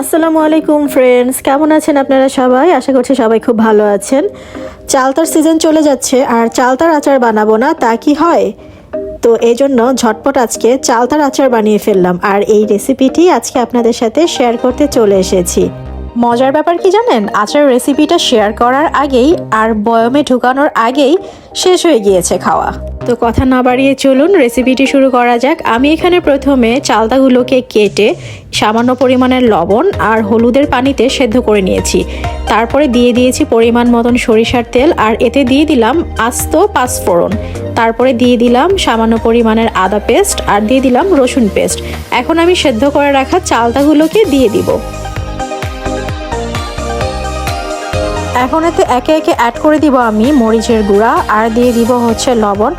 আসসালামু আলাইকুম ফ্রেন্ডস কেমন আছেন আপনারা সবাই? আশা করছি সবাই খুব ভালো আছেন। চালতার সিজন চলে যাচ্ছে, আর চালতার আচার বানাবো না, তা কি হয়? তো এই জন্য ঝটপট আজকে চালতার আচার বানিয়ে ফেললাম, আর এই রেসিপিটি আজকে আপনাদের সাথে শেয়ার করতে চলে এসেছি। মজার ব্যাপার কি জানেন? আচার রেসিপিটা শেয়ার করার আগেই আর বয়মে ঢুকানোর আগেই শেষ হয়ে গিয়েছে খাওয়া। তো কথা না বাড়িয়ে চলুন রেসিপিটি শুরু করা যাক। আমি এখানে প্রথমে চালতাগুলোকে কেটে সামান্য পরিমাণের লবণ আর হলুদের পানিতে সেদ্ধ করে নিয়েছি। তারপরে দিয়ে দিয়েছি পরিমাণ মতন সরিষার তেল আর এতে দিয়ে দিলাম আস্ত পাঁচফোড়ন। তারপরে দিয়ে দিলাম সামান্য পরিমাণের আদা পেস্ট আর দিয়ে দিলাম রসুন পেস্ট। এখন আমি সেদ্ধ করে রাখা চালতাগুলোকে দিয়ে দিব। এখন এতে একে একে অ্যাড করে দিব আমি মরিচের গুঁড়া আর দিয়ে দিব হচ্ছে লবণ।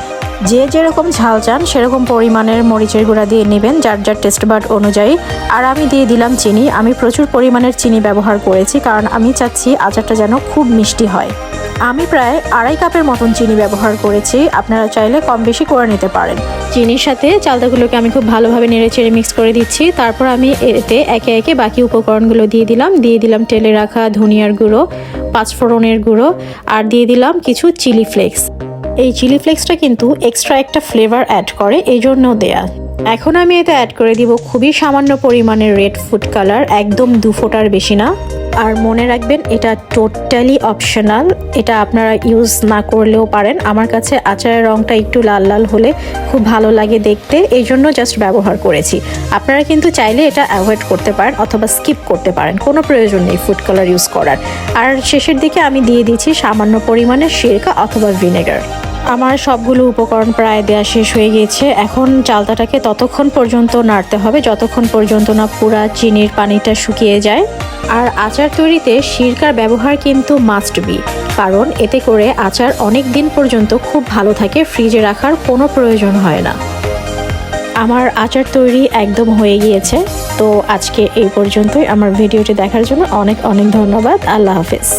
যে যেরকম ঝাল চান, সেরকম পরিমাণের মরিচের গুঁড়া দিয়ে নেবেন, যার যার টেস্ট বাট অনুযায়ী। আর আমি দিয়ে দিলাম চিনি। আমি প্রচুর পরিমাণের চিনি ব্যবহার করেছি, কারণ আমি চাচ্ছি আচারটা যেন খুব মিষ্টি হয়। আমি প্রায় আড়াই কাপের মতন চিনি ব্যবহার করেছি। আপনারা চাইলে কম বেশি করে নিতে পারেন। চিনির সাথে চালতাগুলোকে আমি খুব ভালোভাবে নেড়ে চেড়ে মিক্স করে দিচ্ছি। তারপর আমি এতে একে একে বাকি উপকরণগুলো দিয়ে দিলাম। দিয়ে দিলাম তেলে রাখা ধনিয়ার গুঁড়ো, পাঁচফোড়নের গুঁড়ো, আর দিয়ে দিলাম কিছু চিলি ফ্লেক্স এই চিলি ফ্লেক্সটা কিন্তু এক্সট্রা একটা ফ্লেভার অ্যাড করে এই জন্য দেয়া। এখন আমি এতে অ্যাড করে দিব খুবই সামান্য পরিমাণের রেড ফুড কালার একদম দু ফোটার বেশি না। আর মনে রাখবেন, এটা টোটালি অপশনাল এটা আপনারা ইউজ না করলেও পারেন। আমার কাছে আচারের রঙটা একটু লাল লাল হলে খুব ভালো লাগে দেখতে এই জন্য জাস্ট ব্যবহার করেছি। আপনারা কিন্তু চাইলে এটা অ্যাভয়েড করতে পারেন অথবা স্কিপ করতে পারেন, কোনো প্রয়োজন নেই ফুড কালার ইউজ করার। আর শেষের দিকে আমি দিয়ে দিচ্ছি সামান্য পরিমাণে সিরকা অথবা ভিনেগার আমার সবগুলো উপকরণ প্রায় দেওয়া শেষ হয়ে গিয়েছে। এখন চালতাটাকে ততক্ষণ পর্যন্ত নাড়তে হবে, যতক্ষণ পর্যন্ত না পুরা চিনির পানিটা শুকিয়ে যায়। আর আচার তৈরিতে সিরকার ব্যবহার কিন্তু মাস্ট বি কারণ এতে করে আচার অনেক দিন পর্যন্ত খুব ভালো থাকে, ফ্রিজে রাখার কোনো প্রয়োজন হয় না। আমার আচার তৈরি একদম হয়ে গিয়েছে, তো আজকে এই পর্যন্তই। আমার ভিডিওটি দেখার জন্য অনেক অনেক ধন্যবাদ। আল্লাহ হাফেজ।